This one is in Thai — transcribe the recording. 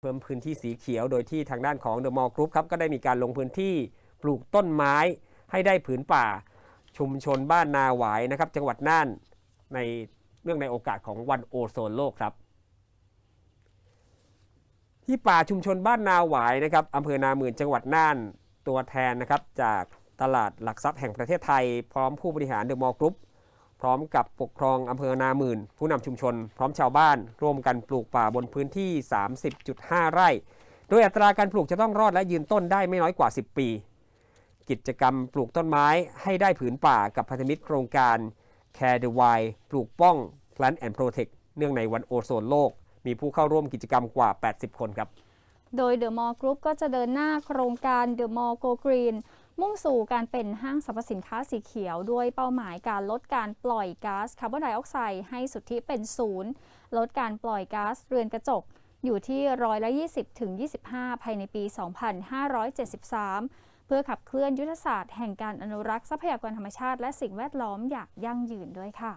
เพิ่มพื้นที่สีเขียวโดยที่ทางด้านของ The Mall Group ครับก็ได้มีการลงพื้นที่ปลูกต้นไม้ให้ได้ผืนป่า ชุมชนบ้านนาหวายนะครับจังหวัดน่านในเนื่องในโอกาสของวันโอโซนโลกครับ ที่ป่าชุมชนบ้านนาหวายนะครับอำเภอนาหมื่นจังหวัดน่านตัวแทนนะครับจากตลาดหลักทรัพย์แห่งประเทศไทย พร้อมผู้บริหารเดอะมอลล์กรุ๊ป พร้อมกับปกครองอำเภอนาหมื่น ผู้นำชุมชน พร้อมชาวบ้าน ร่วมกันปลูกป่าบนพื้นที่ 30.5 ไร่ โดยอัตราการปลูกจะต้องรอดและยืนต้นได้ไม่น้อยกว่า 10 ปี กิจกรรมปลูกต้นไม้ให้ได้ผืนป่ากับพันธมิตรโครงการ Care the Wild ปลูกป้อง Plant and Protect เนื่องในวันโอโซนโลก มีผู้เข้าร่วมกิจกรรมกว่า 80 คนครับ โดย The Mall Group ก็จะเดินหน้าโครงการ The Mall Go Green มุ่งสู่การเป็นห้างสรรพสินค้าสีเขียว ด้วยเป้าหมายการลดการปล่อยก๊าซคาร์บอนไดออกไซด์ให้สุทธิเป็นศูนย์ลดการปล่อยก๊าซเรือนกระจก อยู่ที่ร้อยละ 20 ถึง 25 ภายในปี 2573 เพื่อขับเคลื่อนยุทธศาสตร์แห่งการอนุรักษ์ทรัพยากรธรรมชาติและสิ่งแวดล้อมอย่างยั่งยืนด้วยค่ะ